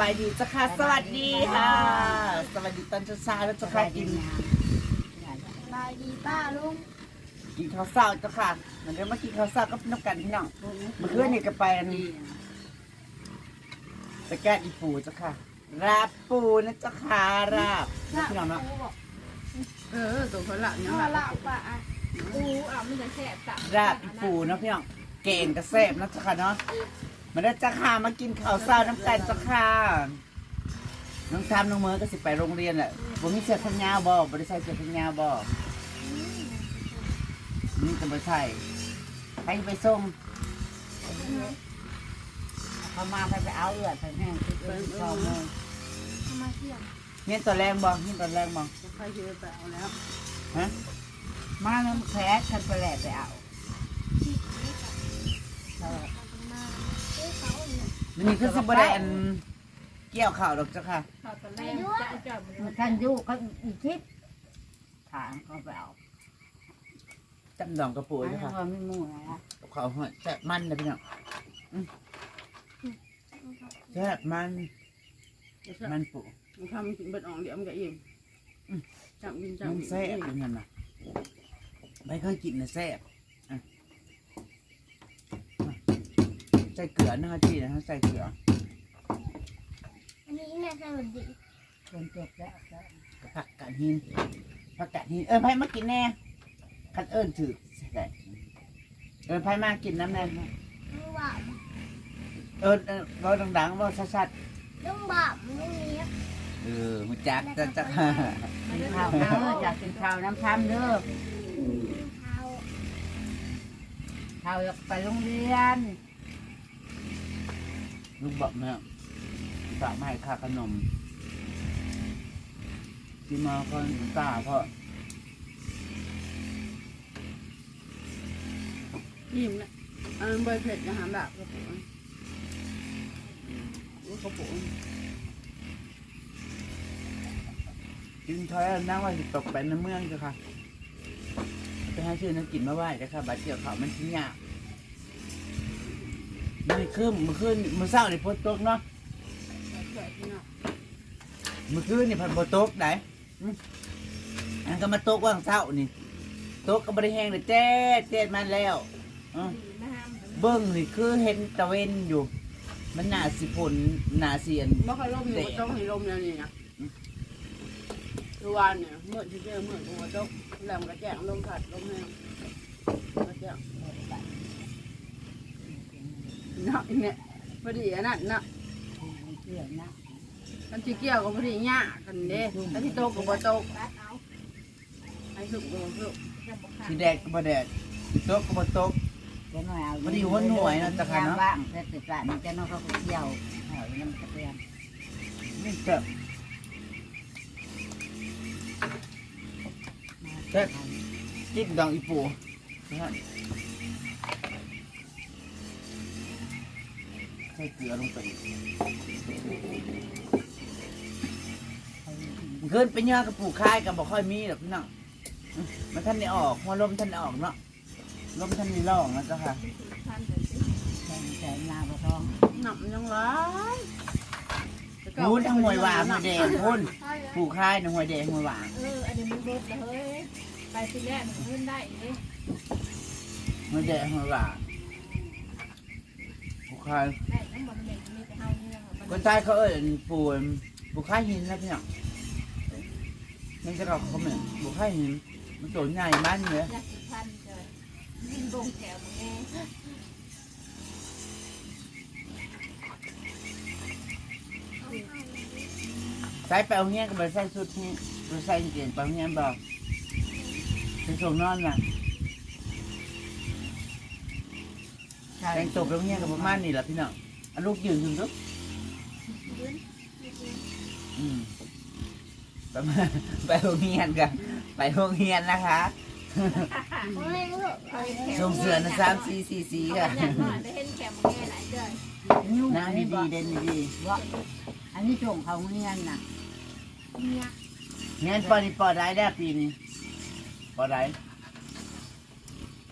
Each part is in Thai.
บายดีจ้าค่ะ สวัสดีค่ะ สวัสดีตอนเช้าๆแล้วเจ้าค่ะกินบายดีป้าลุงกินข้าวเช้าเจ้าค่ะเหมือนเดิมมากินข้าวเช้าก็น้ำกันพี่น้องเมื่อคืนนี่ก็ไปอันไปแก้อีปูเจ้าค่ะราบปูนะเจ้าค่ะราบพี่น้องเนาะเออตัวคนละยังพ่อละละป้าอะอูอะมันจะแสบตับราบอีปูเนาะพี่น้องเก่งกระแซบนะเจ้าค่ะเนาะ มาได้เจ้าค่ะมากินข้าวเช้าน้ำกันเจ้าค่ะน้องทำน้องเมอก็สิไปโรงเรียนแหละบ่มีเสื้อแขนยาวบ่บ่ได้ใส่เสื้อแขนยาวบ่นี่ก็บ่ใช่ใครจะไปส่งเขามาไปไปเอาเอือดไปแห้งที่เป็นสองโมงมาเที่ยงเงี้ยตัวแรงบ่เงี้ยตัวแรงบ่จะใครจะไปเอาแล้วฮะมาน้ำแข็งกันไปแหละไปเอา มันนี่คือสิบ่ได้อันเกี่ยวข้าวดอกเจ้าค่ะ เขาตอนแรกจะจอดมันมันท่านอยู่เขาอีกทิศถางเขาไปเอาจำดองกระปูอันเจ้านี้ค่ะว่าไม่มู่นะกับข้าวหอยแซ่บมันนะพี่น้องอืมแซ่บมันมันปูมันทำกินเบ็ดอ่องเดี๋ยวมันก็อิ่มจับกินจับมันแซ่บเป็นยังไงไม่เคยกินนะแซ่บอะใส่เกลือนะฮะจีนะฮะใส่เกลืออันนี้แม่สวัสดีเป็นจบแล้วแล้วผักกาดหินผักกาดหินเออไพ่มากินแน่คัดเอิญถือได้เออไพ่มากินน้ำแน่ลุงบ่าวเออเออเบาดังๆเบาชัดลุงบ่าวลุงนี้ๆเออมุจักจะจะกินข้าวเด้ออยากกินข้าวน้ำทำเด้อเท้าข้าวอยากไปโรงเรียน ลูกบอกเนี่ยฝากมาให้ค่าขนมที่มาคนตาเพราะอิ่มนะอันนั้นใบเผ็ดอาหารแบบกระปุกกระปุกกินทอยนั่งว่าสิตกไปในเมืองจ้ะค่ะไปให้ชื่อนักกินมาไหว้จ้ะค่ะบาดเจ็บเขามันชิ้นยาก มันขึ้นมือขึ้นมือเศร้านี่พดตกเนาะสวยที่เนาะมือขึ้นนี่พันพดตกไหนอืมอันก็มาตกว่างเศร้านี่ตกก็บริแห้งเลยเจ๊เจ๊มันแล้วอืมดีนะฮะเบิ้งนี่คือเห็นตะเวนอยู่ มันหนาสิผลหนาเสียนบ่ค่อยลมอยู่ต้องให้ลมอย่างนี้นะทุกวันเนี่ยเมื่อที่เจอเมื่อหัวตกแหลมกระแจงลมผัดลมแห้งกระแจง เนาะเนี่ยพอดีอันนั้นเนาะเกี่ยวนะมันที่เกี่ยวกับพอดีหญ้ากันเด้อันที่โตกับบ่โตรัดเอาไอ้สุกบ่สุกจะบอกค่ะสีแดงก็บ่แดดตกก็บ่ตกจะน้อยเอามันอยู่บนหน่วยนะจ๊ะค่ะเนาะว่างแต่ติดละมันจะน้องเขาก็เที่ยวเอาน้ำกระเทียมนี่เจ็บเจ็บจิ้มดองอีปูนะฮะ ใส่เกลือลงไปอีกขึ้นไปย่างกับปูคายกับบ่ค่อยมีหรอกพี่น้องอืมมันท่านได้ออกหัวลมท่านได้ออกเนาะลมท่านได้ล่องนะจ๊ะค่ะท่านเลยสิแทงแสงนาบะทองหนับยังร้ายพูนทั้งหวยหวานหวยแดงพูนใช่เลยปูคายทั้งหวยแดงหวยหวานเอออันนี้มันเบิดเลยไปทีแรกมันขึ้นได้เลยหวยแดงหวยหวานปูคาย ได้น้ำมันเด็กมีแต่เฮานี่แหละค่ะคนใต้เขาเอ่ยปูปูคายหินนะพี่น้องนั่นจะเราเขาเหมือนปูคายหินมันตัวใหญ่บ้านเนี่ยอยากสิพันเจอมันบงแถวมันแน่ใส่ไปเอาเงี้ยก็ไปใส่ชุดนี้ไปใส่เกงไปเอาเงี้ยบอกไปส่งนอนน่ะใช่แต่งตัวไปเอาเงี้ยกับประมาณนี้แหละพี่น้องอัน ลูกยืนถึงทุกยืนอืมประมาณไปโรงเรียนกันไปโรงเรียนนะคะไม่รู้เคยแถวส่งเสือนะสามสี่สี่สี่เขาค่ะอยากหน่อยได้เห็นแถวมันแน่หลายเดือนนิ้วนางอันดีนี้ดีบ่เด่นดีว่าอันนี้ส่งเขาเงียนน่ะเนี่ยเงี้ยปอนี่ปอได้ได้ปีนี้ปอได้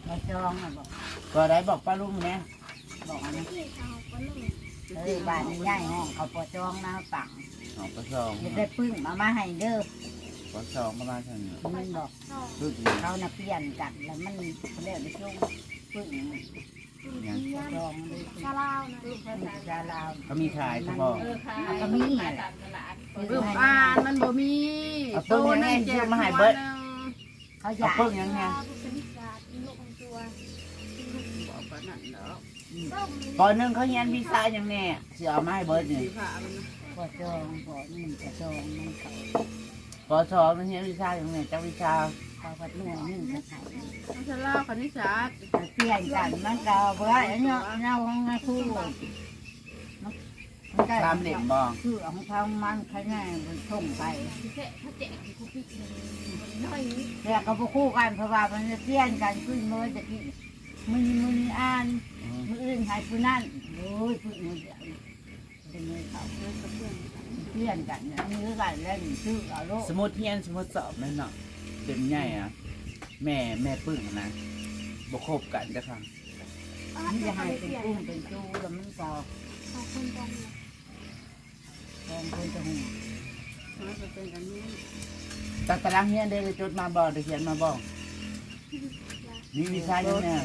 มาจองน่ะบอกปอได้บอกป้าลุงเนี่ย บอกอันนี้ที่เขาก็นุ่งเอ้ยบ้านนี้ย่ายห้องเขาปอจองนะปังออกกระซองจะได้ปึ้งมามาให้เด้อกระซองประมาณเท่านี้มันบอกลึกเขาน่ะเปลี่ยนกันแล้วมันเขาเรียกในช่วงปึ้งจองเลยกะลาวนะปึ้งจาลาวเขามีขายเฉพาะเออค่ะก็มีขายตามตลาดเริ่มอ่านมันบ่มีเอาเพิ่งยังไงซื้อมาให้เบิดเขาอเอายากเพิ่งยังไงเป็นศาสตร์โลกของตัวบอกกันนั่นเนาะ ส้มปอหนึ่งเขาเรียนวีซ่าอย่างแน่สิเอามาให้เบิร์ดนี่สีผ้ามันนะปอจองปอนี่มันจะจองมันเขาปอสองเขาเรียนวีซ่าอย่างแน่จักวีซ่าเขาพัดหน่วยหนึ่งจะขายมันจะเล่าคณิตศาสตร์เปลี่ยนกันมันก็เบื่อเนาะเนาของงาคู่มันก็ตามเหลี่ยมบองคือของเขามันขนาดมันส่งไปที่แท้ถ้าแจกที่คุปปี้น้อยแต่ก็บ่คู่กันเพราะว่ามันจะเปลี่ยนกันขึ้นมือจะกี้มันมันอ่าน มืออื่นหายผู้นั่นโอ้ยผู้อื่นเป็นมือเขาเปลี่ยนกันเนี่ยมือกันเล่นชื่อเอาโลกสมมติเรียนสมมติสอบแม่นเนาะเต็มใหญ่อะแม่แม่ปึ้งนะบ่คบกันจะครั้งมันจะให้เป็นกุ้งเป็นจูแล้วมันก็ขอบคุณตรงแทงคนจะหูมันจะเป็นกันนี้ตาตารางเรียนได้จดมาบอกได้เขียนมาบอกมีวีซ่าอย่างแน่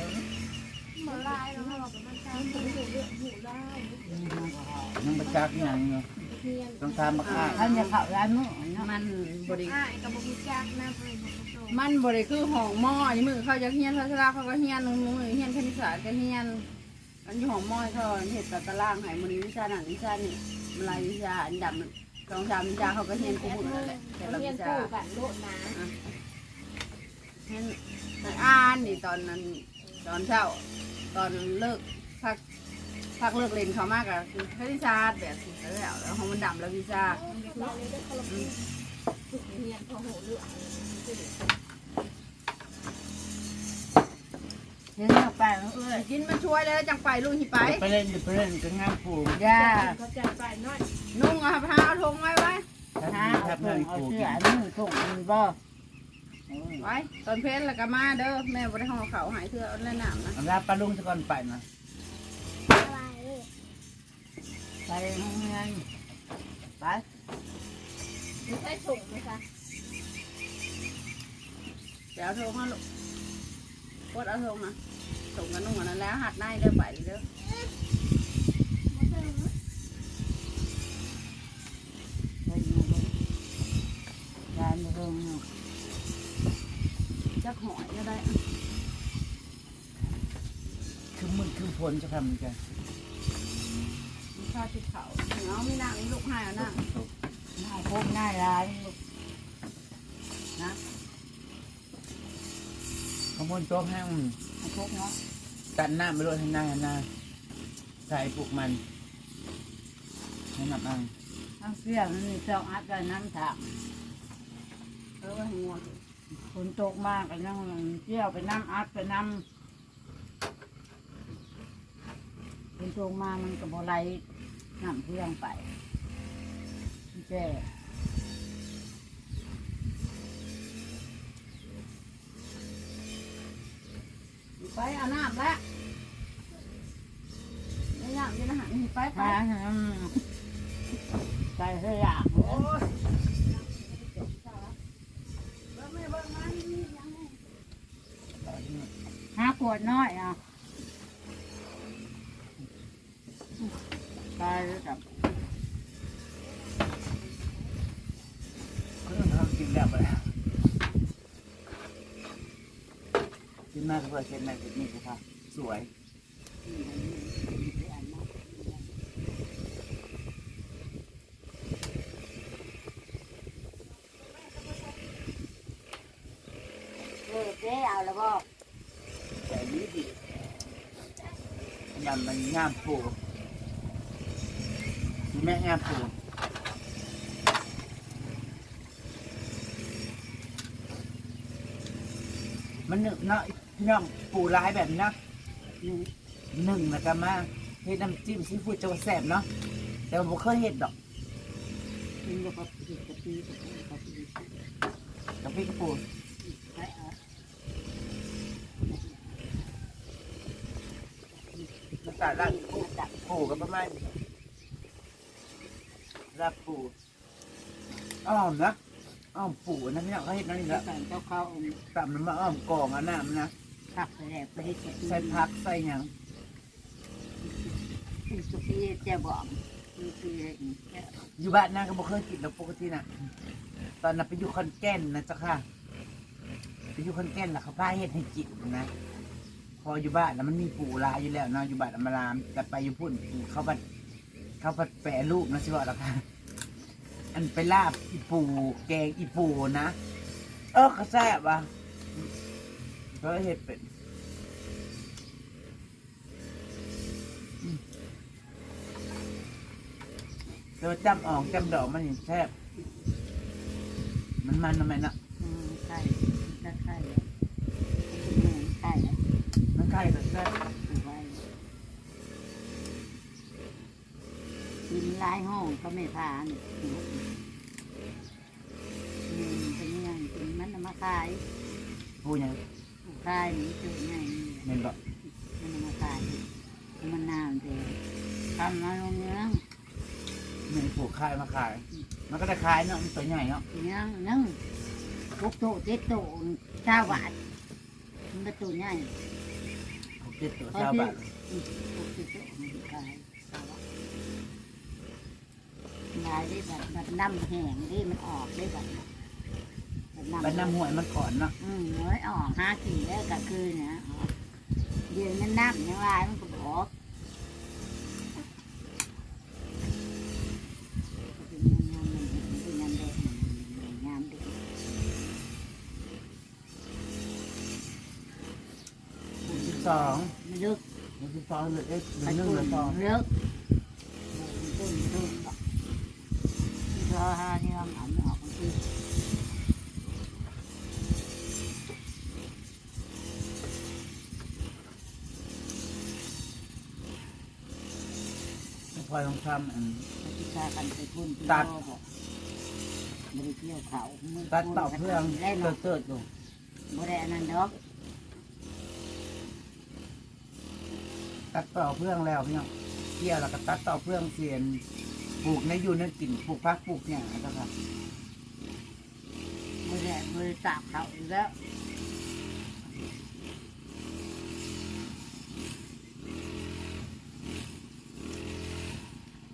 เหมือนลายแล้วเราแบบมั นใช้หูเรื่องหูได้ยังประจักษ์ยังเนาะเทียนต้องทำมาค่าท่านจะเข้าร้านมื้อเนาะมันบริอ่ากับบุกจักน้ำเลยบุกโตมันบริคือห้องหม้อนี่มือเขาจะเฮียนภาษาเขาก็เฮียนมือเฮียนคณิตศาสตร์ก็เฮียนอันอยู่ห้องหม้อเขาเห็ดตารางให้มันวิชาหนังวิชานี่มันลายวิชาอันดำสองสามวิชาเขาก็เฮียนกูหมดนั่นแหละแต่ละเทียวินชาคู่กันโลดนะเฮียนอ่านนี่ตอนนั้นตอนเช้าตอนเลิก พักเลิกเรียนเขามากอะคือคณิตศาร์แบบนี้แล้วแล้วห้องมันดำแล้ววิชาเราเลยได้คนละปีฝึกเรียนพอหูเรื่องเห็นเอาไปเอ้ยกินมันช่วยแล้วจังไปลุงหิไปไปเล่นไปเล่นก็งามปูย่าเขาใจไปน้อยนุ่งอาผ้าเอาธงไว้ไว้ถ้าเอาทับถุเงิงนเอาเสื้อนมือถุงมือบ่ไว้ตอนเพลนแล้วก็มาเด้อแม่บ่ได้ห่อเขาหายเถื่อเอาเล่นน้ำนะอันลาปลาลุงจะก่อนไปนะ ไปโรงเรียนไปไม่ใช่ส่งไหมคะเดี๋ยวเอาธงมาลูกกดเอาธงนะส่งกันนุ่งอันนั้นแล้วหัดในเด้อไปเด้อไปอยู่บนยานเรื่องเนาะจักหอยก็ได้ คือมือคือฝนจะทำกันมี ข้าวติดเขาเอามีน้ำมีลูกให้เอาน้หน้าโคกหน้าร้านลูกขโมยโต๊ะแห้งเอาโคกเนาะตัดหน้าไปรถให้หน้าให้หน้าใส่ปลูกมันให้นับอังทั้งเสื้อมันมีสองอัดกับน้ำถักำเออไว้ให้งวงฝนตกมากก็นั่งเที่ยวไปน้ำอัดไปน้ำฝนตกมามันก็บ่ไหล น้ำเพื่องไปแก่ไปเอาน้ำแล้วไม่ยากกินอาหารไปไปใส่เสื้อยางโอ้ยเบิ่งแม่เบิ่งมันนี่ยังไงหาขวดน้อยอะตายแล้วจับ เครื่องทำกินแล้วไปแล้วกินมาก เพื่อเช็ดแม่เช็ดนี่กูค่ะสวยเออเจ๊เอาแล้วก็แต่นี้ดียำมันงามปูแม่งามปู มันหนึ่งเนาะพี่น้องปูร้ายแบบนี้นะหนึ่งนะก็มาเฮ็ดน้ำจิ้มซีฟู้ดจะว่าแซ่บเนาะแต่ว่าบ่เคยเฮ็ดดอกกับพี่กระปูไปเอาน้ำตาลราดปูจับประมาณลาบปูอ้อมนะ อ้อมปูนะพี่น้องเขาเห็นนั่นนี่แล้ละวกันก็เข้าตำน้ำมาอ้อมกองอันนั้นนะผักไปแล้วไปให้ใส่ผักใส่หยังสุกี้เจ้าบอกคือคืออยู่บ้านนางก็บ่เคยกินแล้วปกติน่ะ ตอนนั้นไปอยู่คอนแก่นนะจ๊ะค่ะไปอยู่คอนแก่นล่ะเขาพาเฮ็ดให้กินนะพออยู่บ้านแล้วมันมีปูลายอยู่แล้วเนาะอยู่บ้านอำมารามแต่ไปอยู่พุ่นเขาบัดเขาบัดแปรรูปนะสิว่าล่ะค่ะ อันไปลาบอีปูแกงอีปูนะเออก็แซ่บว่ะก็เฮ็ดเป็นอืมแต่ว่าจำอ่องจำดอกมันนี่แซ่บมันมันทำไมนะไข่ไข่ไข่ไข่มันไข่แต่แซ่บไว้กินลายห้องก็ไม่พาเนี่ยเป็นยังกินมันมา ขายพูดยังขายนี่เจอไงเม่นบอกมันมาขายมันนานเดียวทำมาลงเนื้อเม่นปลูกขายมาขาย มันก็ได้ขายเนาะมันตัวใหญ่เนาะเนื้อนึ่งพวกโตเจ็ดโตชาวบาทมันก็ตัวใหญ่หกเจ็ดตัวเช้าบาทพวกเจ็ดโตมันขายชาวบาทขายได้แบบแบบน้ำแห้งได้มันออกได้แบบแบบไปน้ำหวยมันก่อนเนาะอืมน้อยออกห้ากี่แล้วก็คือเนี่ยออกเดี๋ยวมันน้ำยังไงมันก็บอกเป็นงานมันเป็นงานแดงงานเด็กหกสิบสองไม่ลึกหกสิบสองเหลือเอ็ดหไปนึ่งตุเหลืนอสองลึกตุนตุนรอห้านี่มันอ่านออกคือ พล อยทองคำอัน พิชากันไปพุ่นบริเกี่ยวเขาตัดต่อเพื่องได้เติเนาะร์ดเติร์ดอยู่บริอันนั้นดอกตัดต่อเพื่องแล้วพี่น้องเกี่ยวแล้วก็ตัดต่อเพื่องเสียนปลูกในอยู่ในกลิ่นปลูกพักปลูกเนี่ยนะครับบริบริตากเขาอีกแล้ว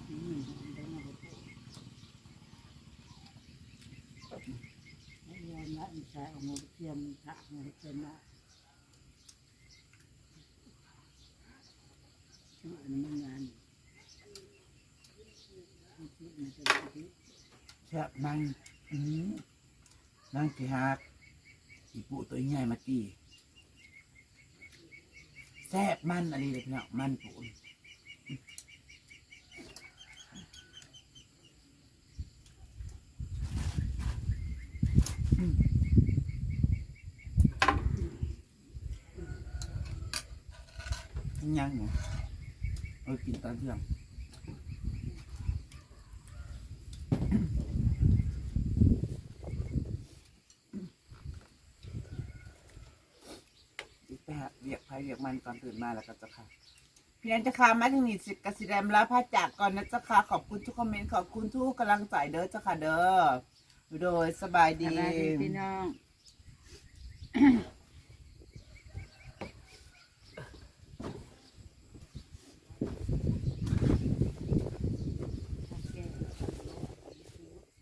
อืมได้มาบ่ได้เรี ยนละอิสระเอามาเทียมพระมาเป็นละชื่ออันมันงานชื่อมันจะดีแซ่บนั่งอืมนั่งกี่ฮักอีปูตัวใหญ่มาตีแซ่บมันอะไรเลยพี่น้องมันปู ยังไงเออกินตอนเที่ยงไปหาเรียกไพ่เรียกมันก่อนตื่นมาแล้วก็จะค่ะพี่นันจะค่ะมาถึงนี่สิกสิแรมแล้วพาจากก่อนนะเจ้าค่ะขอบคุณทุกคอมเมนต์ขอบคุณทุกกำลังใจเด้อเจ้าค่ะเด้อโดยสบายดีบายดีพี่น้อง